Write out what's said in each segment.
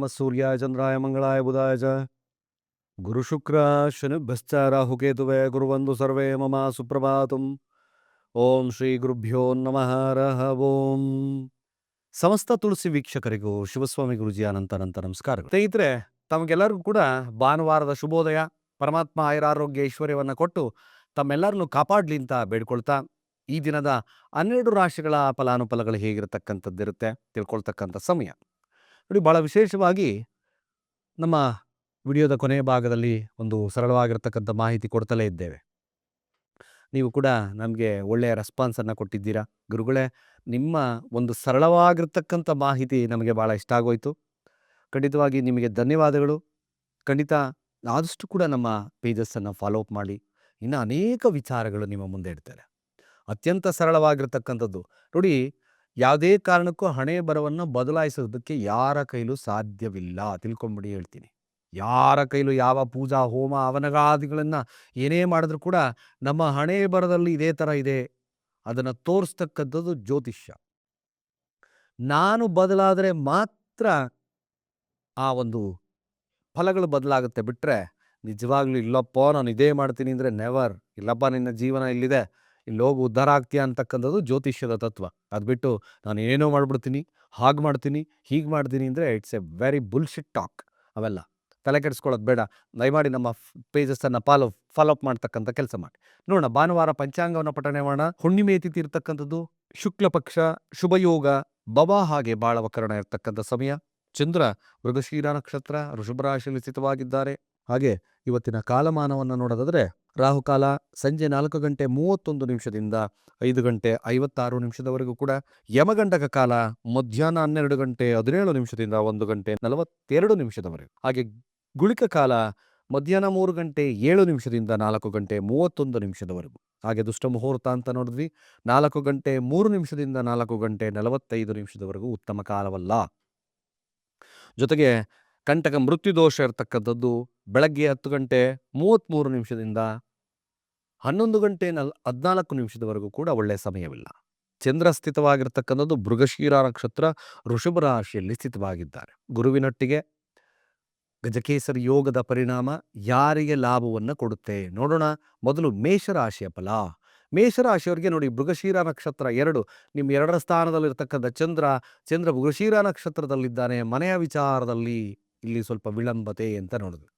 ನಮಃ ಸೂರ್ಯಾಯ ಚಂದ್ರಾಯ ಮಂಗಳಾಯ ಬುಧಾಯ ಚ ಗುರು ಶುಕ್ರ ಶನಿಭ್ಯಶ್ಚ ರಾಹುಕೇತುವೆ ಗುರುವಂದು ಸರ್ವೇ ಮಮ ಸುಪ್ರಭಾತಂ ಓಂ ಶ್ರೀ ಗುರುಭ್ಯೋ ನಮಃ ರಹ ಓಂ ಸಮಸ್ತ ತುಳಸಿ ವೀಕ್ಷಕರಿಗೂ ಶಿವಸ್ವಾಮಿ ಗುರುಜಿ ಅನಂತ ಅನಂತ ನಮಸ್ಕಾರಗಳು. ಸ್ನೇಹಿತರೆ, ತಮಗೆಲ್ಲರಿಗೂ ಕೂಡ ಭಾನುವಾರದ ಶುಭೋದಯ. ಪರಮಾತ್ಮ ಆಯುರಾರೋಗ್ಯ ಐಶ್ವರ್ಯವನ್ನು ಕೊಟ್ಟು ತಮ್ಮೆಲ್ಲರನ್ನು ಕಾಪಾಡಲಿ ಅಂತ ಬೇಡ್ಕೊಳ್ತಾ, ಈ ದಿನದ ಹನ್ನೆರಡು ರಾಶಿಗಳ ಫಲಾನುಫಲಗಳು ಹೇಗಿರತಕ್ಕಂಥದ್ದಿರುತ್ತೆ, ತಿಳ್ಕೊಳ್ತಕ್ಕಂಥ ಸಮಯ. ನೋಡಿ ಭಾಳ ವಿಶೇಷವಾಗಿ ನಮ್ಮ ವಿಡಿಯೋದ ಕೊನೆಯ ಭಾಗದಲ್ಲಿ ಒಂದು ಸರಳವಾಗಿರ್ತಕ್ಕಂಥ ಮಾಹಿತಿ ಕೊಡ್ತಲೇ ಇದ್ದೇವೆ. ನೀವು ಕೂಡ ನಮಗೆ ಒಳ್ಳೆಯ ರೆಸ್ಪಾನ್ಸನ್ನು ಕೊಟ್ಟಿದ್ದೀರಾ. ಗುರುಗಳೇ, ನಿಮ್ಮ ಒಂದು ಸರಳವಾಗಿರ್ತಕ್ಕಂಥ ಮಾಹಿತಿ ನಮಗೆ ಭಾಳ ಇಷ್ಟ ಆಗೋಯಿತು. ಖಂಡಿತವಾಗಿ ನಿಮಗೆ ಧನ್ಯವಾದಗಳು. ಖಂಡಿತ ಆದಷ್ಟು ಕೂಡ ನಮ್ಮ ಪೇಜಸ್ಸನ್ನು ಫಾಲೋ ಅಪ್ ಮಾಡಿ. ಇನ್ನು ಅನೇಕ ವಿಚಾರಗಳು ನಿಮ್ಮ ಮುಂದೆ ಇಡ್ತಾರೆ ಅತ್ಯಂತ ಸರಳವಾಗಿರ್ತಕ್ಕಂಥದ್ದು. ನೋಡಿ ಯಾವುದೇ ಕಾರಣಕ್ಕೂ ಹಣೆ ಬರವನ್ನು ಬದಲಾಯಿಸೋದಕ್ಕೆ ಯಾರ ಕೈಲೂ ಸಾಧ್ಯವಿಲ್ಲ. ತಿಳ್ಕೊಂಬಿಡಿ ಹೇಳ್ತೀನಿ. ಯಾರ ಕೈಲೂ ಯಾವ ಪೂಜಾ, ಹೋಮ, ಅವನಗಾದಿಗಳನ್ನು ಏನೇ ಮಾಡಿದ್ರೂ ಕೂಡ ನಮ್ಮ ಹಣೆ ಬರದಲ್ಲಿ ಇದೇ ಥರ ಇದೆ. ಅದನ್ನು ತೋರಿಸ್ತಕ್ಕಂಥದ್ದು ಜ್ಯೋತಿಷ್ಯ. ನಾನು ಬದಲಾದರೆ ಮಾತ್ರ ಆ ಒಂದು ಫಲಗಳು ಬದಲಾಗುತ್ತೆ. ಬಿಟ್ಟರೆ ನಿಜವಾಗ್ಲೂ ಇಲ್ಲಪ್ಪ, ನಾನು ಇದೇ ಮಾಡ್ತೀನಿ ಅಂದರೆ ನೆವರ್ ಇಲ್ಲಪ್ಪ, ನಿನ್ನ ಜೀವನ ಇಲ್ಲಿದೆ. ಇಲ್ಲಿ ಹೋಗಿ ಉದ್ಧಾರ ಆಗ್ತೀಯ ಅಂತಕ್ಕಂಥದ್ದು ಜ್ಯೋತಿಷ್ಯದ ತತ್ವ. ಅದು ಬಿಟ್ಟು ನಾನು ಏನೇನೋ ಮಾಡ್ಬಿಡ್ತೀನಿ, ಹಾಗೆ ಮಾಡ್ತೀನಿ, ಹೀಗೆ ಮಾಡ್ತೀನಿ ಅಂದರೆ it's a very bullshit talk ಅವೆಲ್ಲ. ತಲೆ ಕೆಡಿಸ್ಕೊಳ್ಳೋದು ಬೇಡ. ದಯಮಾಡಿ ನಮ್ಮ ಪೇಜಸ್ಸನ್ನು ಫಾಲೋ ಫಾಲೋ ಅಪ್ ಮಾಡ್ತಕ್ಕಂಥ ಕೆಲಸ ಮಾಡಿ. ನೋಡೋಣ, ಭಾನುವಾರ ಪಂಚಾಂಗವನ್ನು ಪಠಣೆ ಮಾಡೋಣ. ಹುಣ್ಣಿಮೆ ತಿಥಿ ಇರತಕ್ಕಂಥದ್ದು, ಶುಕ್ಲ ಪಕ್ಷ ಶುಭಯೋಗ ಬವ ಹಾಗೆ ಬಾಳವಕರಣ ಇರತಕ್ಕಂಥ ಸಮಯ. ಚಂದ್ರ ಮೃಗಶೀರ ನಕ್ಷತ್ರ ಋಷಭರಾಶಿಯಲ್ಲಿ ಸ್ಥಿತವಾಗಿದ್ದಾರೆ. ಹಾಗೆ ಇವತ್ತಿನ ಕಾಲಮಾನವನ್ನು ನೋಡೋದಾದ್ರೆ ರಾಹುಕಾಲ ಸಂಜೆ ನಾಲ್ಕು ಗಂಟೆ ಮೂವತ್ತೊಂದು ನಿಮಿಷದಿಂದ ಐದು ಗಂಟೆ ಐವತ್ತಾರು ನಿಮಿಷದವರೆಗೂ ಕೂಡ ಯಮಗಂಡಕ ಕಾಲ ಮಧ್ಯಾಹ್ನ ಹನ್ನೆರಡು ಗಂಟೆ ಹದಿನೇಳು ನಿಮಿಷದಿಂದ ಒಂದು ಗಂಟೆ ನಲವತ್ತೆರಡು ನಿಮಿಷದವರೆಗೂ. ಹಾಗೆ ಗುಳಿಕ ಕಾಲ ಮಧ್ಯಾಹ್ನ ಮೂರು ಗಂಟೆ ಏಳು ನಿಮಿಷದಿಂದ ನಾಲ್ಕು ಗಂಟೆ ಮೂವತ್ತೊಂದು ನಿಮಿಷದವರೆಗೂ. ಹಾಗೆ ದುಷ್ಟ ಮುಹೂರ್ತ ಅಂತ ನೋಡಿದ್ವಿ. ನಾಲ್ಕು ಗಂಟೆ ಮೂರು ನಿಮಿಷದಿಂದ ನಾಲ್ಕು ಗಂಟೆ ನಲವತ್ತೈದು ನಿಮಿಷದವರೆಗೂ ಉತ್ತಮ ಕಾಲವಲ್ಲ. ಜೊತೆಗೆ ಕಂಟಕ ಮೃತ್ಯುದೋಷ ಇರತಕ್ಕಂಥದ್ದು ಬೆಳಗ್ಗೆ ಹತ್ತು ಗಂಟೆ ಮೂವತ್ತ್ಮೂರು ನಿಮಿಷದಿಂದ ಹನ್ನೊಂದು ಗಂಟೆ ನಲ್ ಹದಿನಾಲ್ಕು ನಿಮಿಷದವರೆಗೂ ಕೂಡ ಒಳ್ಳೆಯ ಸಮಯವಿಲ್ಲ. ಚಂದ್ರ ಸ್ಥಿತವಾಗಿರ್ತಕ್ಕಂಥದ್ದು ಮೃಗಶೀರ ನಕ್ಷತ್ರ ಋಷಭ ರಾಶಿಯಲ್ಲಿ ಸ್ಥಿತವಾಗಿದ್ದಾರೆ. ಗುರುವಿನೊಟ್ಟಿಗೆ ಗಜಕೇಸರಿ ಯೋಗದ ಪರಿಣಾಮ ಯಾರಿಗೆ ಲಾಭವನ್ನು ಕೊಡುತ್ತೆ ನೋಡೋಣ. ಮೊದಲು ಮೇಷರಾಶಿಯ ಫಲ. ಮೇಷರಾಶಿಯವರಿಗೆ ನೋಡಿ ಮೃಗಶೀರ ನಕ್ಷತ್ರ ಎರಡು. ನಿಮ್ಮ ಎರಡರ ಸ್ಥಾನದಲ್ಲಿರ್ತಕ್ಕಂಥ ಚಂದ್ರ ಚಂದ್ರ ಮೃಗಶೀರ ನಕ್ಷತ್ರದಲ್ಲಿದ್ದಾನೆ. ಮನೆಯ ವಿಚಾರದಲ್ಲಿ ಇಲ್ಲಿ ಸ್ವಲ್ಪ ವಿಳಂಬತೆ ಅಂತ ನೋಡಿದ್ವಿ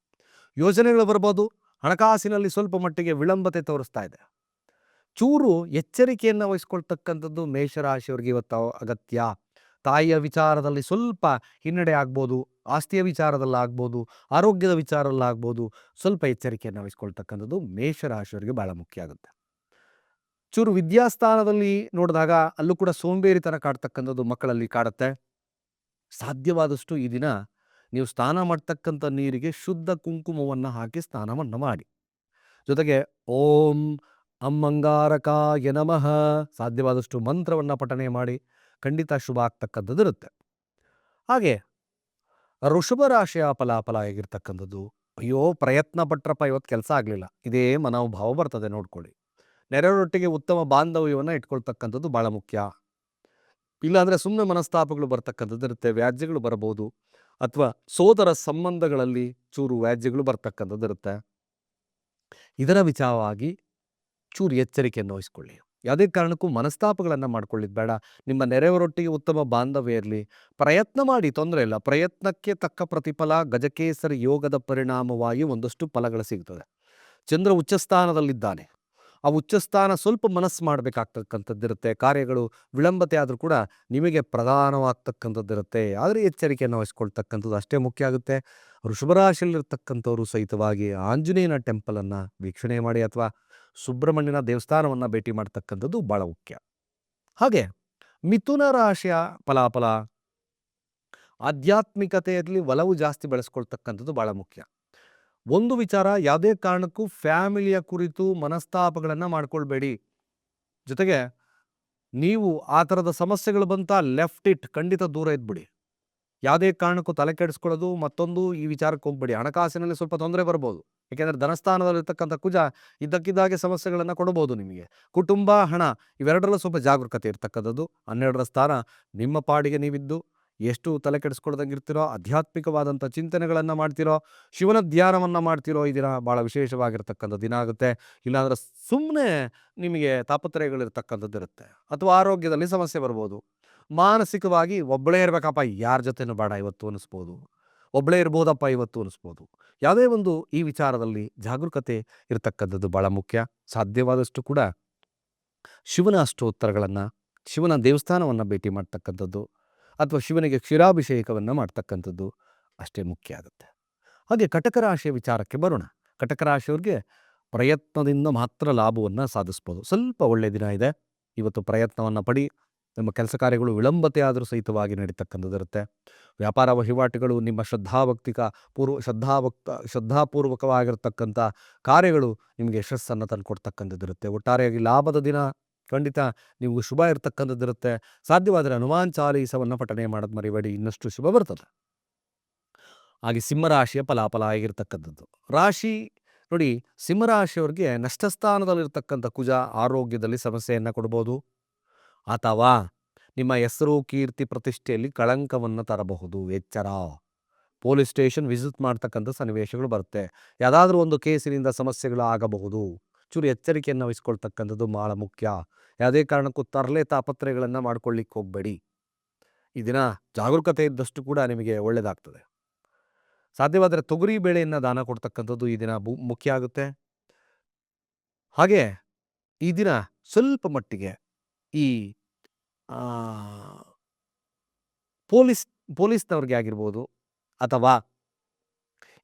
ಯೋಜನೆಗಳು ಬರ್ಬೋದು. ಹಣಕಾಸಿನಲ್ಲಿ ಸ್ವಲ್ಪ ಮಟ್ಟಿಗೆ ವಿಳಂಬತೆ ತೋರಿಸ್ತಾ ಇದೆ. ಚೂರು ಎಚ್ಚರಿಕೆಯನ್ನು ವಹಿಸ್ಕೊಳ್ತಕ್ಕಂಥದ್ದು ಮೇಷರಾಶಿಯವ್ರಿಗೆ ಇವತ್ತು ಅಗತ್ಯ. ತಾಯಿಯ ವಿಚಾರದಲ್ಲಿ ಸ್ವಲ್ಪ ಹಿನ್ನಡೆ ಆಗ್ಬೋದು, ಆಸ್ತಿಯ ವಿಚಾರದಲ್ಲಾಗ್ಬೋದು ಆರೋಗ್ಯದ ವಿಚಾರದಲ್ಲಾಗ್ಬೋದು ಸ್ವಲ್ಪ ಎಚ್ಚರಿಕೆಯನ್ನು ವಹಿಸ್ಕೊಳ್ತಕ್ಕಂಥದ್ದು ಮೇಷರಾಶಿಯವರಿಗೆ ಬಹಳ ಮುಖ್ಯ ಆಗುತ್ತೆ. ಚೂರು ವಿದ್ಯಾಸ್ಥಾನದಲ್ಲಿ ನೋಡಿದಾಗ ಅಲ್ಲೂ ಕೂಡ ಸೋಂಬೇರಿತನ ಕಾಡ್ತಕ್ಕಂಥದ್ದು ಮಕ್ಕಳಲ್ಲಿ ಕಾಡುತ್ತೆ. ಸಾಧ್ಯವಾದಷ್ಟು ಈ ದಿನ ನೀವು ಸ್ನಾನ ಮಾಡ್ತಕ್ಕಂಥ ನೀರಿಗೆ ಶುದ್ಧ ಕುಂಕುಮವನ್ನು ಹಾಕಿ ಸ್ನಾನವನ್ನು ಮಾಡಿ. ಜೊತೆಗೆ ಓಂ ಅಮ್ಮಂಗಾರಕಾಯ ನಮಃ ಸಾಧ್ಯವಾದಷ್ಟು ಮಂತ್ರವನ್ನು ಪಠನೆ ಮಾಡಿ ಖಂಡಿತ ಶುಭ ಆಗ್ತಕ್ಕಂಥದ್ದು ಇರುತ್ತೆ. ಹಾಗೆ ಋಷಭ ರಾಶಿಯ ಫಲಾಫಲ ಆಗಿರ್ತಕ್ಕಂಥದ್ದು, ಅಯ್ಯೋ ಪ್ರಯತ್ನ ಪಟ್ರಪ್ಪ ಇವತ್ತು ಕೆಲಸ ಆಗಲಿಲ್ಲ. ಇದೇ ಮನೋಭಾವ ಬರ್ತದೆ ನೋಡ್ಕೊಳ್ಳಿ. ನೆರೆಯವರೊಟ್ಟಿಗೆ ಉತ್ತಮ ಬಾಂಧವ್ಯವನ್ನು ಇಟ್ಕೊಳ್ತಕ್ಕಂಥದ್ದು ಭಾಳ ಮುಖ್ಯ. ಇಲ್ಲಾಂದರೆ ಸುಮ್ಮನೆ ಮನಸ್ತಾಪಗಳು ಬರ್ತಕ್ಕಂಥದ್ದು ಇರುತ್ತೆ, ವ್ಯಾಜ್ಯಗಳು ಬರಬಹುದು. ಅಥವಾ ಸೋದರ ಸಂಬಂಧಗಳಲ್ಲಿ ಚೂರು ವ್ಯಾಜ್ಯಗಳು ಬರ್ತಕ್ಕಂಥದ್ದು ಇರುತ್ತೆ. ಇದರ ವಿಚಾರವಾಗಿ ಚೂರು ಎಚ್ಚರಿಕೆಯನ್ನು ವಹಿಸ್ಕೊಳ್ಳಿ. ಯಾವುದೇ ಕಾರಣಕ್ಕೂ ಮನಸ್ತಾಪಗಳನ್ನು ಮಾಡ್ಕೊಳ್ಳಿದ್ ಬೇಡ. ನಿಮ್ಮ ನೆರೆಯವರೊಟ್ಟಿಗೆ ಉತ್ತಮ ಬಾಂಧವ್ಯ ಇರಲಿ. ಪ್ರಯತ್ನ ಮಾಡಿ, ತೊಂದರೆ ಇಲ್ಲ. ಪ್ರಯತ್ನಕ್ಕೆ ತಕ್ಕ ಪ್ರತಿಫಲ, ಗಜಕೇಸರಿ ಯೋಗದ ಪರಿಣಾಮವಾಗಿ ಒಂದಷ್ಟು ಫಲಗಳು ಸಿಗ್ತದೆ. ಚಂದ್ರ ಉಚ್ಚಸ್ಥಾನದಲ್ಲಿದ್ದಾನೆ. ಆ ಉಚ್ಚಸ್ಥಾನ ಸ್ವಲ್ಪ ಮನಸ್ಸು ಮಾಡಬೇಕಾಗ್ತಕ್ಕಂಥದ್ದಿರುತ್ತೆ. ಕಾರ್ಯಗಳು ವಿಳಂಬತೆ ಆದರೂ ಕೂಡ ನಿಮಗೆ ಪ್ರಧಾನವಾಗ್ತಕ್ಕಂಥದ್ದಿರುತ್ತೆ. ಆದರೆ ಎಚ್ಚರಿಕೆಯನ್ನು ವಹಿಸ್ಕೊಳ್ತಕ್ಕಂಥದ್ದು ಅಷ್ಟೇ ಮುಖ್ಯ ಆಗುತ್ತೆ. ವೃಷಭರಾಶಿಯಲ್ಲಿರ್ತಕ್ಕಂಥವರು ಸಹಿತವಾಗಿ ಆಂಜನೇಯನ ಟೆಂಪಲನ್ನು ವೀಕ್ಷಣೆ ಮಾಡಿ ಅಥವಾ ಸುಬ್ರಹ್ಮಣ್ಯನ ದೇವಸ್ಥಾನವನ್ನು ಭೇಟಿ ಮಾಡ್ತಕ್ಕಂಥದ್ದು ಭಾಳ ಮುಖ್ಯ. ಹಾಗೆ ಮಿಥುನ ರಾಶಿಯ ಫಲಾಫಲ ಆಧ್ಯಾತ್ಮಿಕತೆಯಲ್ಲಿ ಒಲವು ಜಾಸ್ತಿ ಬೆಳೆಸ್ಕೊಳ್ತಕ್ಕಂಥದ್ದು ಭಾಳ ಮುಖ್ಯ. ಒಂದು ವಿಚಾರ ಯಾವುದೇ ಕಾರಣಕ್ಕೂ ಫ್ಯಾಮಿಲಿಯ ಕುರಿತು ಮನಸ್ತಾಪಗಳನ್ನು ಮಾಡ್ಕೊಳ್ಬೇಡಿ. ಜೊತೆಗೆ ನೀವು ಆ ಥರದ ಸಮಸ್ಯೆಗಳು ಬಂತ ಲೆಫ್ಟ್ ಇಟ್, ಖಂಡಿತ ದೂರ ಇದ್ಬಿಡಿ. ಯಾವುದೇ ಕಾರಣಕ್ಕೂ ತಲೆ ಕೆಡಿಸ್ಕೊಳ್ಳೋದು ಮತ್ತೊಂದು ಈ ವಿಚಾರಕ್ಕೆ ಹೋಗ್ಬೇಡಿ. ಹಣಕಾಸಿನಲ್ಲಿ ಸ್ವಲ್ಪ ತೊಂದರೆ ಬರ್ಬೋದು. ಏಕೆಂದರೆ ಧನಸ್ಥಾನದಲ್ಲಿರ್ತಕ್ಕಂಥ ಕುಜ ಇದ್ದಕ್ಕಿದ್ದಾಗೆ ಸಮಸ್ಯೆಗಳನ್ನು ಕೊಡಬಹುದು ನಿಮಗೆ. ಕುಟುಂಬ, ಹಣ ಇವೆರಡರಲ್ಲೂ ಸ್ವಲ್ಪ ಜಾಗರೂಕತೆ ಇರ್ತಕ್ಕಂಥದ್ದು. ಹನ್ನೆರಡರ ಸ್ಥಾನ ನಿಮ್ಮ ಪಾಡಿಗೆ ನೀವಿದ್ದು. ಎಷ್ಟು ತಲೆ ಕೆಡಿಸ್ಕೊಳ್ದಂಗೆ ಇರ್ತೀರೋ, ಆಧ್ಯಾತ್ಮಿಕವಾದಂಥ ಚಿಂತನೆಗಳನ್ನು ಮಾಡ್ತಿರೋ, ಶಿವನ ಧ್ಯಾನವನ್ನು ಮಾಡ್ತಿರೋ ಈ ದಿನ ಭಾಳ ವಿಶೇಷವಾಗಿರ್ತಕ್ಕಂಥ ದಿನ ಆಗುತ್ತೆ. ಇಲ್ಲಾಂದ್ರೆ ಸುಮ್ಮನೆ ನಿಮಗೆ ತಾಪತ್ರಯಗಳಿರ್ತಕ್ಕಂಥದ್ದು ಇರುತ್ತೆ. ಅಥವಾ ಆರೋಗ್ಯದಲ್ಲಿ ಸಮಸ್ಯೆ ಬರ್ಬೋದು. ಮಾನಸಿಕವಾಗಿ ಒಬ್ಬಳೇ ಇರಬೇಕಪ್ಪ, ಯಾರ ಜೊತೆನೂ ಬೇಡ ಇವತ್ತು ಅನಿಸ್ಬೋದು ಒಬ್ಬಳೇ ಇರ್ಬೋದಪ್ಪ ಇವತ್ತು ಅನಿಸ್ಬೋದು ಯಾವುದೇ ಒಂದು ಈ ವಿಚಾರದಲ್ಲಿ ಜಾಗರೂಕತೆ ಇರತಕ್ಕಂಥದ್ದು ಭಾಳ ಮುಖ್ಯ. ಸಾಧ್ಯವಾದಷ್ಟು ಕೂಡ ಶಿವನ ಅಷ್ಟೋತ್ತರಗಳನ್ನು, ಶಿವನ ದೇವಸ್ಥಾನವನ್ನು ಭೇಟಿ ಮಾಡ್ತಕ್ಕಂಥದ್ದು ಅಥವಾ ಶಿವನಿಗೆ ಕ್ಷೀರಾಭಿಷೇಕವನ್ನು ಮಾಡ್ತಕ್ಕಂಥದ್ದು ಅಷ್ಟೇ ಮುಖ್ಯ ಆಗುತ್ತೆ. ಹಾಗೆ ಕಟಕರಾಶಿಯ ವಿಚಾರಕ್ಕೆ ಬರೋಣ. ಕಟಕರಾಶಿಯವ್ರಿಗೆ ಪ್ರಯತ್ನದಿಂದ ಮಾತ್ರ ಲಾಭವನ್ನು ಸಾಧಿಸ್ಬೋದು. ಸ್ವಲ್ಪ ಒಳ್ಳೆ ದಿನ ಇದೆ. ಇವತ್ತು ಪ್ರಯತ್ನವನ್ನು ಪಡಿ. ನಿಮ್ಮ ಕೆಲಸ ಕಾರ್ಯಗಳು ವಿಳಂಬತೆ ಆದರೂ ಸಹಿತವಾಗಿ ನಡೀತಕ್ಕಂಥದ್ದಿರುತ್ತೆ ವ್ಯಾಪಾರ ವಹಿವಾಟುಗಳು ನಿಮ್ಮ ಶ್ರದ್ಧಾಭಕ್ತಿಕ ಪೂರ್ವ ಶ್ರದ್ಧಾಭಕ್ತ ಶ್ರದ್ಧಾಪೂರ್ವಕವಾಗಿರ್ತಕ್ಕಂಥ ಕಾರ್ಯಗಳು ನಿಮಗೆ ಯಶಸ್ಸನ್ನು ತಂದುಕೊಡ್ತಕ್ಕಂಥದ್ದಿರುತ್ತೆ ಒಟ್ಟಾರೆಯಾಗಿ ಲಾಭದ ದಿನ ಖಂಡಿತ ನೀವು ಶುಭ ಇರತಕ್ಕಂಥದ್ದಿರುತ್ತೆ ಸಾಧ್ಯವಾದರೆ ಹನುಮಾನ್ ಚಾಲೀಸವನ್ನು ಪಠನೆ ಮಾಡೋದು ಮರಿಬೇಡಿ, ಇನ್ನಷ್ಟು ಶುಭ ಬರ್ತದೆ. ಹಾಗೆ ಸಿಂಹರಾಶಿಯ ಫಲಾಫಲ ಆಗಿರ್ತಕ್ಕಂಥದ್ದು. ರಾಶಿ ನೋಡಿ ಸಿಂಹರಾಶಿಯವ್ರಿಗೆ ನಷ್ಟಸ್ಥಾನದಲ್ಲಿರ್ತಕ್ಕಂಥ ಕುಜ ಆರೋಗ್ಯದಲ್ಲಿ ಸಮಸ್ಯೆಯನ್ನು ಕೊಡ್ಬೋದು. ಅಥವಾ ನಿಮ್ಮ ಹೆಸರು, ಕೀರ್ತಿ, ಪ್ರತಿಷ್ಠೆಯಲ್ಲಿ ಕಳಂಕವನ್ನು ತರಬಹುದು. ಎಚ್ಚರ. ಪೊಲೀಸ್ ಸ್ಟೇಷನ್ ವಿಸಿಟ್ ಮಾಡ್ತಕ್ಕಂಥ ಸನ್ನಿವೇಶಗಳು ಬರುತ್ತೆ. ಯಾವುದಾದ್ರೂ ಒಂದು ಕೇಸಿನಿಂದ ಸಮಸ್ಯೆಗಳು ಆಗಬಹುದು ಚೂರು ಎಚ್ಚರಿಕೆಯನ್ನು ವಹಿಸ್ಕೊಳ್ತಕ್ಕಂಥದ್ದು ಭಾಳ ಮುಖ್ಯ. ಯಾವುದೇ ಕಾರಣಕ್ಕೂ ತರಲೆ ತಾಪತ್ರೆಗಳನ್ನು ಮಾಡ್ಕೊಳ್ಳಿಕ್ಕೆ ಹೋಗಬೇಡಿ. ಈ ದಿನ ಜಾಗರೂಕತೆ ಇದ್ದಷ್ಟು ಕೂಡ ನಿಮಗೆ ಒಳ್ಳೆಯದಾಗ್ತದೆ ಸಾಧ್ಯವಾದರೆ ತೊಗರಿ ಬೇಳೆಯನ್ನು ದಾನ ಕೊಡ್ತಕ್ಕಂಥದ್ದು ಈ ದಿನ ಮುಖ್ಯ ಆಗುತ್ತೆ. ಹಾಗೆ ಈ ದಿನ ಸ್ವಲ್ಪ ಮಟ್ಟಿಗೆ ಈ ಪೊಲೀಸ್, ಪೊಲೀಸ್ನವ್ರಿಗೆ ಆಗಿರ್ಬೋದು ಅಥವಾ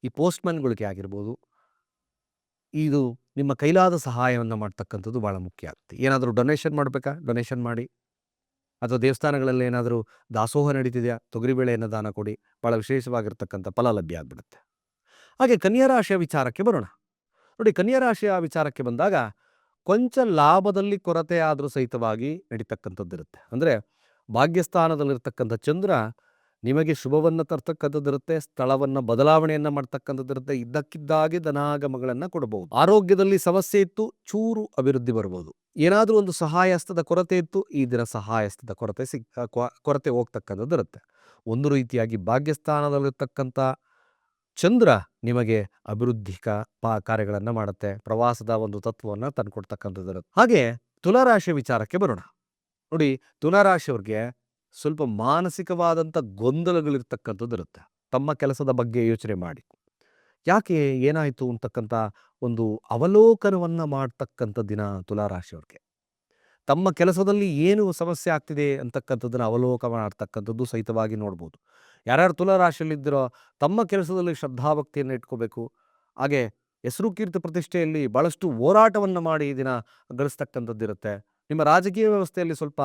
ಈ ಪೋಸ್ಟ್ಮನ್ಗಳಿಗೆ ಆಗಿರ್ಬೋದು, ಇದು ನಿಮ್ಮ ಕೈಲಾದ ಸಹಾಯವನ್ನು ಮಾಡ್ತಕ್ಕಂಥದ್ದು ಭಾಳ ಮುಖ್ಯ ಆಗುತ್ತೆ. ಏನಾದರೂ ಡೊನೇಷನ್ ಮಾಡಬೇಕಾ? ಡೊನೇಷನ್ ಮಾಡಿ. ಅಥವಾ ದೇವಸ್ಥಾನಗಳಲ್ಲಿ ಏನಾದರೂ ದಾಸೋಹ ನಡೀತಿದೆಯಾ? ತೊಗರಿಬೇಳೆಯನ್ನು ದಾನ ಕೊಡಿ. ಭಾಳ ವಿಶೇಷವಾಗಿರ್ತಕ್ಕಂಥ ಫಲ ಲಭ್ಯ ಆಗಿಬಿಡುತ್ತೆ. ಹಾಗೆ ಕನ್ಯಾ ರಾಶಿಯ ವಿಚಾರಕ್ಕೆ ಬರೋಣ. ನೋಡಿ, ಕನ್ಯಾ ರಾಶಿಯ ವಿಚಾರಕ್ಕೆ ಬಂದಾಗ ಕೊಂಚ ಲಾಭದಲ್ಲಿ ಕೊರತೆ ಆದರೂ ಸಹಿತವಾಗಿ ನಡೀತಕ್ಕಂಥದ್ದಿರುತ್ತೆ. ಅಂದರೆ ಭಾಗ್ಯಸ್ಥಾನದಲ್ಲಿರ್ತಕ್ಕಂಥ ಚಂದ್ರ ನಿಮಗೆ ಶುಭವನ್ನು ತರ್ತಕ್ಕಂಥದ್ದಿರುತ್ತೆ, ಸ್ಥಳವನ್ನು ಬದಲಾವಣೆಯನ್ನು ಮಾಡ್ತಕ್ಕಂಥದ್ದಿರುತ್ತೆ, ಇದ್ದಕ್ಕಿದ್ದಾಗೆ ಧನಾಗಮಗಳನ್ನು ಕೊಡಬಹುದು ಆರೋಗ್ಯದಲ್ಲಿ ಸಮಸ್ಯೆ ಇತ್ತು, ಚೂರು ಅಭಿವೃದ್ಧಿ ಬರ್ಬೋದು. ಏನಾದರೂ ಒಂದು ಸಹಾಯಸ್ತದ ಕೊರತೆ ಇತ್ತು, ಈ ದಿನ ಸಹಾಯಸ್ತದ ಕೊರತೆ ಸಿಗ್ ಕೊರತೆ ಹೋಗ್ತಕ್ಕಂಥದ್ದಿರುತ್ತೆ. ಒಂದು ರೀತಿಯಾಗಿ ಭಾಗ್ಯಸ್ಥಾನದಲ್ಲಿರ್ತಕ್ಕಂಥ ಚಂದ್ರ ನಿಮಗೆ ಅಭಿವೃದ್ಧಿ ಪಾ, ಕಾರ್ಯಗಳನ್ನು ಮಾಡುತ್ತೆ, ಪ್ರವಾಸದ ಒಂದು ತತ್ವವನ್ನು ತಂದುಕೊಡ್ತಕ್ಕಂಥದ್ದಿರುತ್ತೆ. ಹಾಗೆ ತುಲಾರಾಶಿ ವಿಚಾರಕ್ಕೆ ಬರೋಣ. ನೋಡಿ, ತುಲಾರಾಶಿಯವ್ರಿಗೆ ಸ್ವಲ್ಪ ಮಾನಸಿಕವಾದಂಥ ಗೊಂದಲಗಳಿರ್ತಕ್ಕಂಥದ್ದು ಇರುತ್ತೆ ತಮ್ಮ ಕೆಲಸದ ಬಗ್ಗೆ ಯೋಚನೆ ಮಾಡಿ. ಯಾಕೆ ಏನಾಯಿತು ಅಂತಕ್ಕಂಥ ಒಂದು ಅವಲೋಕನವನ್ನು ಮಾಡ್ತಕ್ಕಂಥ ದಿನ ತುಲಾರಾಶಿಯವ್ರಿಗೆ. ತಮ್ಮ ಕೆಲಸದಲ್ಲಿ ಏನು ಸಮಸ್ಯೆ ಆಗ್ತಿದೆ ಅಂತಕ್ಕಂಥದ್ದನ್ನು ಅವಲೋಕನ ಮಾಡ್ತಕ್ಕಂಥದ್ದು ಸಹಿತವಾಗಿ ನೋಡ್ಬೋದು. ಯಾರ್ಯಾರು ತುಲಾರಾಶಿಯಲ್ಲಿದ್ದರೋ ತಮ್ಮ ಕೆಲಸದಲ್ಲಿ ಶ್ರದ್ಧಾಭಕ್ತಿಯನ್ನು ಇಟ್ಕೋಬೇಕು. ಹಾಗೆ ಹೆಸರು ಕೀರ್ತಿ ಪ್ರತಿಷ್ಠೆಯಲ್ಲಿ ಭಾಳಷ್ಟು ಹೋರಾಟವನ್ನು ಮಾಡಿ ದಿನ ಗಳಿಸ್ತಕ್ಕಂಥದ್ದಿರುತ್ತೆ. ನಿಮ್ಮ ರಾಜಕೀಯ ವ್ಯವಸ್ಥೆಯಲ್ಲಿ ಸ್ವಲ್ಪ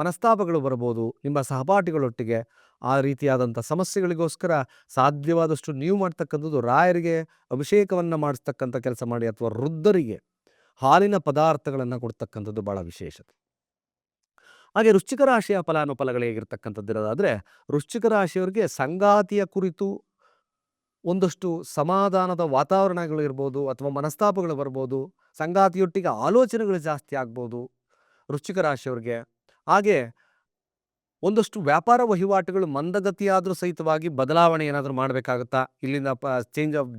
ಮನಸ್ತಾಪಗಳು ಬರ್ಬೋದು ನಿಮ್ಮ ಸಹಪಾಠಿಗಳೊಟ್ಟಿಗೆ. ಆ ರೀತಿಯಾದಂಥ ಸಮಸ್ಯೆಗಳಿಗೋಸ್ಕರ ಸಾಧ್ಯವಾದಷ್ಟು ನೀವು ಮಾಡ್ತಕ್ಕಂಥದ್ದು ರಾಯರಿಗೆ ಅಭಿಷೇಕವನ್ನು ಮಾಡಿಸ್ತಕ್ಕಂಥ ಕೆಲಸ ಮಾಡಿ ಅಥವಾ ವೃದ್ಧರಿಗೆ ಹಾಲಿನ ಪದಾರ್ಥಗಳನ್ನು ಕೊಡ್ತಕ್ಕಂಥದ್ದು ಭಾಳ ವಿಶೇಷತೆ ಹಾಗೆ ವೃಶ್ಚಿಕ ರಾಶಿಯ ಫಲಾನುಫಲಗಳು ಹೇಗಿರ್ತಕ್ಕಂಥದ್ದಿರೋದಾದರೆ ವೃಶ್ಚಿಕ ರಾಶಿಯವರಿಗೆ ಸಂಗಾತಿಯ ಕುರಿತು ಒಂದಷ್ಟು ಸಮಾಧಾನದ ವಾತಾವರಣಗಳು ಇರ್ಬೋದು ಅಥವಾ ಮನಸ್ತಾಪಗಳು ಬರ್ಬೋದು, ಸಂಗಾತಿಯೊಟ್ಟಿಗೆ ಆಲೋಚನೆಗಳು ಜಾಸ್ತಿ ಆಗ್ಬೋದು, ವೃಶ್ಚಿಕ ರಾಶಿಯವ್ರಿಗೆ. ಹಾಗೆ ಒಂದಷ್ಟು ವ್ಯಾಪಾರ ವಹಿವಾಟುಗಳು ಮಂದಗತಿಯಾದರೂ ಸಹಿತವಾಗಿ ಬದಲಾವಣೆ ಏನಾದರೂ ಮಾಡಬೇಕಾಗುತ್ತಾ? ಇಲ್ಲಿಂದ ಪ ಚೇಂಜ್ ಆಫ್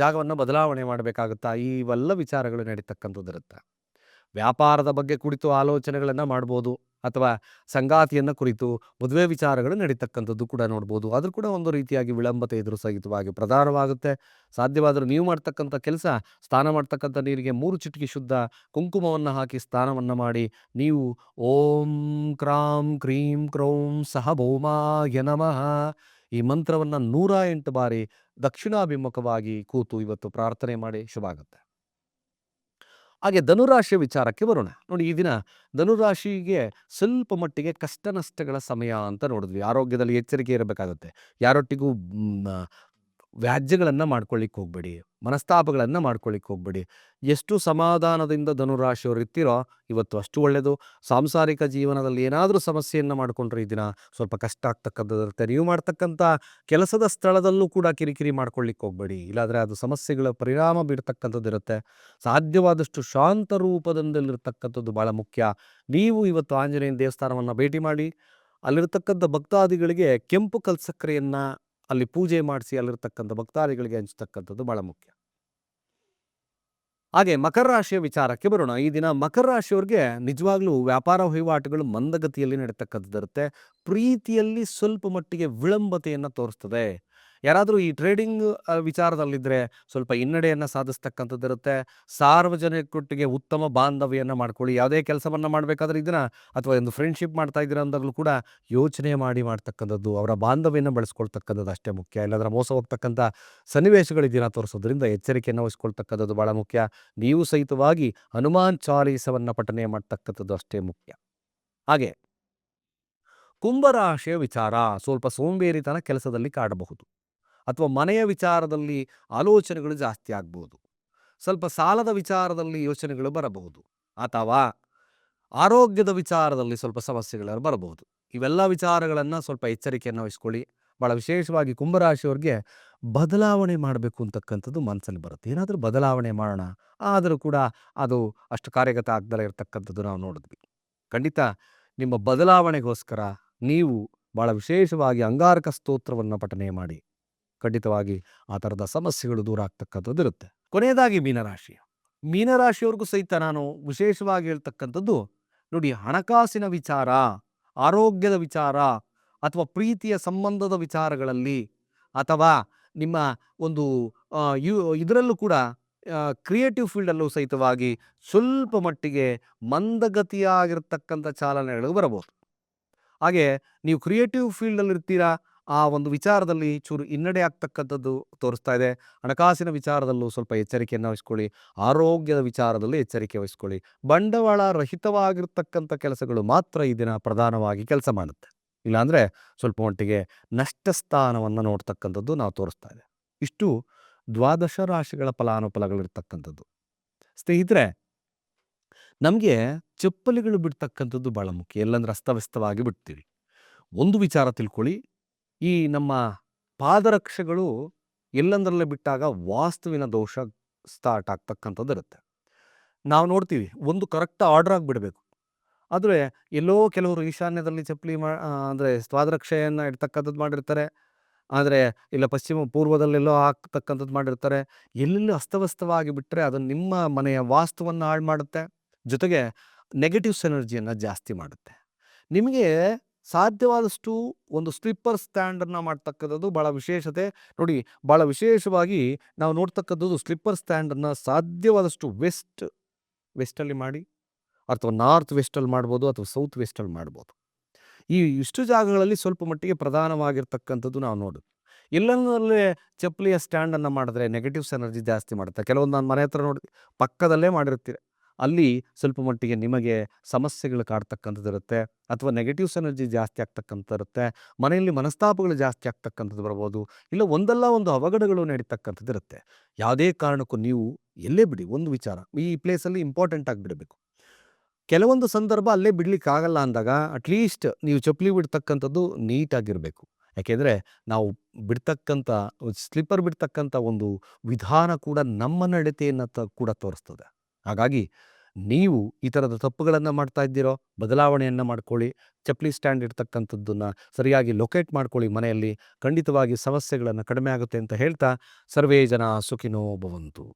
ಜಾಗವನ್ನು ಬದಲಾವಣೆ ಮಾಡಬೇಕಾಗುತ್ತಾ? ಇವೆಲ್ಲ ವಿಚಾರಗಳು ನಡೀತಕ್ಕಂಥದ್ದಿರುತ್ತೆ. ವ್ಯಾಪಾರದ ಬಗ್ಗೆ ಕುರಿತು ಆಲೋಚನೆಗಳನ್ನು ಮಾಡ್ಬೋದು ಅಥವಾ ಸಂಗಾತಿಯನ್ನು ಕುರಿತು ಮದುವೆ ವಿಚಾರಗಳು ನಡೀತಕ್ಕಂಥದ್ದು ಕೂಡ ನೋಡ್ಬೋದು. ಅದು ಕೂಡ ಒಂದು ರೀತಿಯಾಗಿ ವಿಳಂಬತೆ ಎದುರು ಸಹಿತವಾಗಿ ಪ್ರಧಾನವಾಗುತ್ತೆ. ಸಾಧ್ಯವಾದರೂ ನೀವು ಮಾಡ್ತಕ್ಕಂಥ ಕೆಲಸ, ಸ್ನಾನ ಮಾಡ್ತಕ್ಕಂಥ ನೀರಿಗೆ ಮೂರು ಚಿಟಿಕೆ ಶುದ್ಧ ಕುಂಕುಮವನ್ನು ಹಾಕಿ ಸ್ನಾನವನ್ನು ಮಾಡಿ ನೀವು ಓಂ ಕ್ರಾಂ ಕ್ರೀಂ ಕ್ರೌಂ ಸಹ ಭೌಮಾಯ ನಮಃ. ಈ ಮಂತ್ರವನ್ನು ನೂರ ಎಂಟು ಬಾರಿ ದಕ್ಷಿಣಾಭಿಮುಖವಾಗಿ ಕೂತು ಇವತ್ತು ಪ್ರಾರ್ಥನೆ ಮಾಡಿ ಶುಭ ಆಗುತ್ತೆ ಹಾಗೆ ಧನುರಾಶಿ ವಿಚಾರಕ್ಕೆ ಬರೋಣ. ನೋಡಿ ಈ ದಿನ ಧನುರಾಶಿಗೆ ಸ್ವಲ್ಪ ಮಟ್ಟಿಗೆ ಕಷ್ಟ ನಷ್ಟಗಳ ಸಮಯ ಅಂತ ನೋಡಿದ್ವಿ. ಆರೋಗ್ಯದಲ್ಲಿ ಎಚ್ಚರಿಕೆ ಇರಬೇಕಾಗುತ್ತೆ. ಯಾರೊಟ್ಟಿಗೂ ವ್ಯಾಜ್ಯಗಳನ್ನು ಮಾಡ್ಕೊಳ್ಳಿಕ್ಕೆ ಹೋಗ್ಬೇಡಿ, ಮನಸ್ತಾಪಗಳನ್ನು ಮಾಡ್ಕೊಳ್ಳಿಕ್ಕೆ ಹೋಗ್ಬೇಡಿ. ಎಷ್ಟು ಸಮಾಧಾನದಿಂದ ಧನುರಾಶಿಯವರು ಇರ್ತೀರೋ ಇವತ್ತು ಅಷ್ಟು ಒಳ್ಳೆಯದು ಸಾಂಸಾರಿಕ ಜೀವನದಲ್ಲಿ ಏನಾದರೂ ಸಮಸ್ಯೆಯನ್ನು ಮಾಡಿಕೊಂಡ್ರೆ ಈ ದಿನ ಸ್ವಲ್ಪ ಕಷ್ಟ ಆಗ್ತಕ್ಕಂಥದ್ದಿರುತ್ತೆ ನೀವು ಮಾಡ್ತಕ್ಕಂಥ ಕೆಲಸದ ಸ್ಥಳದಲ್ಲೂ ಕೂಡ ಕಿರಿಕಿರಿ ಮಾಡ್ಕೊಳ್ಳಿಕ್ಕೆ ಹೋಗ್ಬೇಡಿ. ಇಲ್ಲಾದರೆ ಅದು ಸಮಸ್ಯೆಗಳ ಪರಿಣಾಮ ಬೀರ್ತಕ್ಕಂಥದ್ದಿರುತ್ತೆ ಸಾಧ್ಯವಾದಷ್ಟು ಶಾಂತ ರೂಪದಿಂದಲಿರ್ತಕ್ಕಂಥದ್ದು ಭಾಳ ಮುಖ್ಯ. ನೀವು ಇವತ್ತು ಆಂಜನೇಯನ ದೇವಸ್ಥಾನವನ್ನು ಭೇಟಿ ಮಾಡಿ, ಅಲ್ಲಿರ್ತಕ್ಕಂಥ ಭಕ್ತಾದಿಗಳಿಗೆ ಕೆಂಪು ಕಲ್ಸಕ್ಕರೆಯನ್ನು ಅಲ್ಲಿ ಪೂಜೆ ಮಾಡಿಸಿ ಅಲ್ಲಿರ್ತಕ್ಕಂಥ ಭಕ್ತಾದಿಗಳಿಗೆ ಹಂಚತಕ್ಕಂಥದ್ದು ಬಹಳ ಮುಖ್ಯ. ಹಾಗೆ ಮಕರ ರಾಶಿಯ ವಿಚಾರಕ್ಕೆ ಬರೋಣ. ಈ ದಿನ ಮಕರ ರಾಶಿಯವ್ರಿಗೆ ನಿಜವಾಗ್ಲೂ ವ್ಯಾಪಾರ ವಹಿವಾಟುಗಳು ಮಂದಗತಿಯಲ್ಲಿ ನಡೀತಕ್ಕಂಥದ್ದಿರುತ್ತೆ. ಪ್ರೀತಿಯಲ್ಲಿ ಸ್ವಲ್ಪ ಮಟ್ಟಿಗೆ ವಿಳಂಬತೆಯನ್ನು ತೋರಿಸ್ತದೆ. ಯಾರಾದರೂ ಈ ಟ್ರೇಡಿಂಗ್ ವಿಚಾರದಲ್ಲಿದ್ದರೆ ಸ್ವಲ್ಪ ಹಿನ್ನಡೆಯನ್ನು ಸಾಧಿಸ್ತಕ್ಕಂಥದ್ದಿರುತ್ತೆ. ಸಾರ್ವಜನಿಕರೊಟ್ಟಿಗೆ ಉತ್ತಮ ಬಾಂಧವ್ಯವನ್ನು ಮಾಡ್ಕೊಳ್ಳಿ. ಯಾವುದೇ ಕೆಲಸವನ್ನು ಮಾಡಬೇಕಾದ್ರೆ ಇದನ್ನ ಅಥವಾ ಒಂದು ಫ್ರೆಂಡ್ಶಿಪ್ ಮಾಡ್ತಾ ಇದ್ದೀರಾ ಅಂದಾಗಲೂ ಕೂಡ ಯೋಚನೆ ಮಾಡಿ ಮಾಡ್ತಕ್ಕಂಥದ್ದು, ಅವರ ಬಾಂಧವ್ಯನ ಬೆಳೆಸ್ಕೊಳ್ತಕ್ಕಂಥದ್ದು ಅಷ್ಟೇ ಮುಖ್ಯ. ಇಲ್ಲಾಂದ್ರೆ ಮೋಸ ಹೋಗ್ತಕ್ಕಂಥ ಸನ್ನಿವೇಶಗಳಿದ್ದೀರಾ ತೋರಿಸೋದ್ರಿಂದ ಎಚ್ಚರಿಕೆಯನ್ನು ವಹಿಸ್ಕೊಳ್ತಕ್ಕಂಥದ್ದು ಭಾಳ ಮುಖ್ಯ. ನೀವು ಸಹಿತವಾಗಿ ಹನುಮಾನ್ ಚಾಲೀಸವನ್ನು ಪಠನೆ ಮಾಡ್ತಕ್ಕಂಥದ್ದು ಅಷ್ಟೇ ಮುಖ್ಯ. ಹಾಗೆ ಕುಂಭರಾಶಿಯ ವಿಚಾರ ಸ್ವಲ್ಪ ಸೋಂಬೇರಿತನ ಕೆಲಸದಲ್ಲಿ ಕಾಡಬಹುದು. ಅಥವಾ ಮನೆಯ ವಿಚಾರದಲ್ಲಿ ಆಲೋಚನೆಗಳು ಜಾಸ್ತಿ ಆಗ್ಬೋದು. ಸ್ವಲ್ಪ ಸಾಲದ ವಿಚಾರದಲ್ಲಿ ಯೋಚನೆಗಳು ಬರಬಹುದು. ಅಥವಾ ಆರೋಗ್ಯದ ವಿಚಾರದಲ್ಲಿ ಸ್ವಲ್ಪ ಸಮಸ್ಯೆಗಳು ಬರಬಹುದು. ಇವೆಲ್ಲ ವಿಚಾರಗಳನ್ನು ಸ್ವಲ್ಪ ಎಚ್ಚರಿಕೆಯನ್ನು ವಹಿಸ್ಕೊಳ್ಳಿ. ಭಾಳ ವಿಶೇಷವಾಗಿ ಕುಂಭರಾಶಿಯವ್ರಿಗೆ ಬದಲಾವಣೆ ಮಾಡಬೇಕು ಅಂತಕ್ಕಂಥದ್ದು ಮನಸ್ಸಲ್ಲಿ ಬರುತ್ತೆ. ಏನಾದರೂ ಬದಲಾವಣೆ ಮಾಡೋಣ. ಆದರೂ ಕೂಡ ಅದು ಅಷ್ಟು ಕಾರ್ಯಗತ ಆಗ್ದಲೇ ಇರತಕ್ಕಂಥದ್ದು ನಾವು ನೋಡಿದ್ವಿ. ಖಂಡಿತ ನಿಮ್ಮ ಬದಲಾವಣೆಗೋಸ್ಕರ ನೀವು ಭಾಳ ವಿಶೇಷವಾಗಿ ಅಂಗಾರಕ ಸ್ತೋತ್ರವನ್ನು ಪಠನೆ ಮಾಡಿ. ಖಂಡಿತವಾಗಿ ಆ ಥರದ ಸಮಸ್ಯೆಗಳು ದೂರ ಆಗ್ತಕ್ಕಂಥದ್ದು ಇರುತ್ತೆ. ಕೊನೆಯದಾಗಿ ಮೀನರಾಶಿ. ಮೀನರಾಶಿಯವ್ರಿಗೂ ಸಹಿತ ನಾನು ವಿಶೇಷವಾಗಿ ಹೇಳ್ತಕ್ಕಂಥದ್ದು, ನೋಡಿ ಹಣಕಾಸಿನ ವಿಚಾರ, ಆರೋಗ್ಯದ ವಿಚಾರ, ಅಥವಾ ಪ್ರೀತಿಯ ಸಂಬಂಧದ ವಿಚಾರಗಳಲ್ಲಿ ಅಥವಾ ನಿಮ್ಮ ಒಂದು ಇದರಲ್ಲೂ ಕೂಡ ಕ್ರಿಯೇಟಿವ್ ಫೀಲ್ಡಲ್ಲೂ ಸಹಿತವಾಗಿ ಸ್ವಲ್ಪ ಮಟ್ಟಿಗೆ ಮಂದಗತಿಯಾಗಿರ್ತಕ್ಕಂಥ ಚಾಲನೆಗಳು ಬರಬಹುದು. ಹಾಗೆ ನೀವು ಕ್ರಿಯೇಟಿವ್ ಫೀಲ್ಡಲ್ಲಿ ಇರ್ತೀರಾ ಆ ಒಂದು ವಿಚಾರದಲ್ಲಿ ಚೂರು ಹಿನ್ನಡೆ ಆಗ್ತಕ್ಕಂಥದ್ದು ತೋರಿಸ್ತಾ ಇದೆ. ಹಣಕಾಸಿನ ವಿಚಾರದಲ್ಲೂ ಸ್ವಲ್ಪ ಎಚ್ಚರಿಕೆಯನ್ನು ವಹಿಸ್ಕೊಳ್ಳಿ, ಆರೋಗ್ಯದ ವಿಚಾರದಲ್ಲೂ ಎಚ್ಚರಿಕೆ ವಹಿಸ್ಕೊಳ್ಳಿ. ಬಂಡವಾಳ ರಹಿತವಾಗಿರ್ತಕ್ಕಂಥ ಕೆಲಸಗಳು ಮಾತ್ರ ಈ ದಿನ ಪ್ರಧಾನವಾಗಿ ಕೆಲಸ ಮಾಡುತ್ತೆ. ಇಲ್ಲಾಂದರೆ ಸ್ವಲ್ಪ ಮಟ್ಟಿಗೆ ನಷ್ಟ ಸ್ಥಾನವನ್ನು ನೋಡ್ತಕ್ಕಂಥದ್ದು ನಾವು ತೋರಿಸ್ತಾ ಇದೆ. ಇಷ್ಟು ದ್ವಾದಶ ರಾಶಿಗಳ ಫಲಾನುಫಲಗಳಿರ್ತಕ್ಕಂಥದ್ದು. ಸ್ನೇಹಿತರೆ, ನಮಗೆ ಚಪ್ಪಲಿಗಳು ಬಿಡ್ತಕ್ಕಂಥದ್ದು ಬಹಳ ಮುಖ್ಯ. ಎಲ್ಲಂದ್ರೆ ಅಸ್ತವ್ಯಸ್ತವಾಗಿ ಬಿಡ್ತೀವಿ. ಒಂದು ವಿಚಾರ ತಿಳ್ಕೊಳ್ಳಿ ಈ ನಮ್ಮ ಪಾದರಕ್ಷೆಗಳು ಎಲ್ಲೆಂದರಲ್ಲೇ ಬಿಟ್ಟಾಗ ವಾಸ್ತುವಿನ ದೋಷ ಸ್ಟಾರ್ಟ್ ಆಗ್ತಕ್ಕಂಥದ್ದು ಇರುತ್ತೆ. ನಾವು ನೋಡ್ತೀವಿ, ಒಂದು ಕರೆಕ್ಟ್ ಆರ್ಡರ್ ಆಗಿಬಿಡಬೇಕು. ಆದರೆ ಎಲ್ಲೋ ಕೆಲವರು ಈಶಾನ್ಯದಲ್ಲಿ ಚಪ್ಪಲಿ ಮಾ ಅಂದರೆ ಸ್ವಾದರಕ್ಷೆಯನ್ನು ಇಡ್ತಕ್ಕಂಥದ್ದು ಮಾಡಿರ್ತಾರೆ. ಆದರೆ ಇಲ್ಲ ಪಶ್ಚಿಮ ಪೂರ್ವದಲ್ಲೆಲ್ಲೋ ಹಾಕ್ತಕ್ಕಂಥದ್ದು ಮಾಡಿರ್ತಾರೆ. ಎಲ್ಲೆಲ್ಲೂ ಅಸ್ತವ್ಯಸ್ತವಾಗಿ ಬಿಟ್ಟರೆ ಅದು ನಿಮ್ಮ ಮನೆಯ ವಾಸ್ತುವನ್ನು ಹಾಳು ಮಾಡುತ್ತೆ. ಜೊತೆಗೆ ನೆಗೆಟಿವ್ಸ್ ಎನರ್ಜಿಯನ್ನು ಜಾಸ್ತಿ ಮಾಡುತ್ತೆ. ನಿಮಗೆ ಸಾಧ್ಯವಾದಷ್ಟು ಒಂದು ಸ್ಲಿಪ್ಪರ್ ಸ್ಟ್ಯಾಂಡನ್ನು ಮಾಡ್ತಕ್ಕಂಥದ್ದು ಭಾಳ ವಿಶೇಷತೆ. ನೋಡಿ ಭಾಳ ವಿಶೇಷವಾಗಿ ನಾವು ನೋಡ್ತಕ್ಕಂಥದ್ದು ಸ್ಲಿಪ್ಪರ್ ಸ್ಟ್ಯಾಂಡನ್ನು ಸಾಧ್ಯವಾದಷ್ಟು ವೆಸ್ಟ್, ವೆಸ್ಟಲ್ಲಿ ಮಾಡಿ, ಅಥವಾ ನಾರ್ತ್ ವೆಸ್ಟಲ್ಲಿ ಮಾಡ್ಬೋದು, ಅಥವಾ ಸೌತ್ ವೆಸ್ಟಲ್ಲಿ ಮಾಡ್ಬೋದು. ಈ ಇಷ್ಟು ಜಾಗಗಳಲ್ಲಿ ಸ್ವಲ್ಪ ಮಟ್ಟಿಗೆ ಪ್ರಧಾನವಾಗಿರ್ತಕ್ಕಂಥದ್ದು ನಾವು ನೋಡೋದು ಎಲ್ಲಂದರಲ್ಲೇ ಚಪ್ಪಲಿಯ ಸ್ಟ್ಯಾಂಡನ್ನು ಮಾಡಿದ್ರೆ ನೆಗೆಟಿವ್ಸ್ ಎನರ್ಜಿ ಜಾಸ್ತಿ ಮಾಡುತ್ತೆ. ಕೆಲವೊಂದು ನಾನು ಮನೆ ಹತ್ರ ನೋಡಿ, ಪಕ್ಕದಲ್ಲೇ ಮಾಡಿರ್ತೀರಿ. ಅಲ್ಲಿ ಸ್ವಲ್ಪ ಮಟ್ಟಿಗೆ ನಿಮಗೆ ಸಮಸ್ಯೆಗಳು ಕಾಡ್ತಕ್ಕಂಥದ್ದು ಇರುತ್ತೆ ಅಥವಾ ನೆಗೆಟಿವ್ಸ್ ಎನರ್ಜಿ ಜಾಸ್ತಿ ಆಗ್ತಕ್ಕಂಥ ಇರುತ್ತೆ. ಮನೆಯಲ್ಲಿ ಮನಸ್ತಾಪಗಳು ಜಾಸ್ತಿ ಆಗ್ತಕ್ಕಂಥದ್ದು ಬರ್ಬೋದು. ಇಲ್ಲ ಒಂದಲ್ಲ ಒಂದು ಅವಘಡಗಳು ನಡೀತಕ್ಕಂಥದ್ದು ಇರುತ್ತೆ. ಯಾವುದೇ ಕಾರಣಕ್ಕೂ ನೀವು ಎಲ್ಲೇ ಬಿಡಿ, ಒಂದು ವಿಚಾರ, ಈ ಪ್ಲೇಸಲ್ಲಿ ಇಂಪಾರ್ಟೆಂಟ್ ಆಗಿಬಿಡಬೇಕು ಕೆಲವೊಂದು ಸಂದರ್ಭ ಅಲ್ಲೇ ಬಿಡ್ಲಿಕ್ಕೆ ಆಗಲ್ಲ ಅಂದಾಗ ಅಟ್ಲೀಸ್ಟ್ ನೀವು ಚಪ್ಪಲಿ ಬಿಡ್ತಕ್ಕಂಥದ್ದು ನೀಟಾಗಿರಬೇಕು ಯಾಕೆಂದರೆ ನಾವು ಬಿಡ್ತಕ್ಕಂಥ ಸ್ಲಿಪ್ಪರ್ ಬಿಡ್ತಕ್ಕಂಥ ಒಂದು ವಿಧಾನ ಕೂಡ ನಮ್ಮ ನಡತೆಯನ್ನು ತ, ಕೂಡ ತೋರಿಸ್ತದೆ. ಹಾಗಾಗಿ ನೀವು ಈ ಥರದ ತಪ್ಪುಗಳನ್ನು ಮಾಡ್ತಾ ಇದ್ದೀರೋ, ಬದಲಾವಣೆಯನ್ನು ಮಾಡ್ಕೊಳ್ಳಿ, ಚಪ್ಪಲಿ ಸ್ಟ್ಯಾಂಡ್ ಇರ್ತಕ್ಕಂಥದ್ದನ್ನು ಸರಿಯಾಗಿ ಲೊಕೇಟ್ ಮಾಡ್ಕೊಳ್ಳಿ ಮನೆಯಲ್ಲಿ, ಖಂಡಿತವಾಗಿ ಸಮಸ್ಯೆಗಳನ್ನು ಕಡಿಮೆ ಆಗುತ್ತೆ ಅಂತ ಹೇಳ್ತಾ, ಸರ್ವೇ ಜನ ಸುಖಿನೋ ಭವಂತು.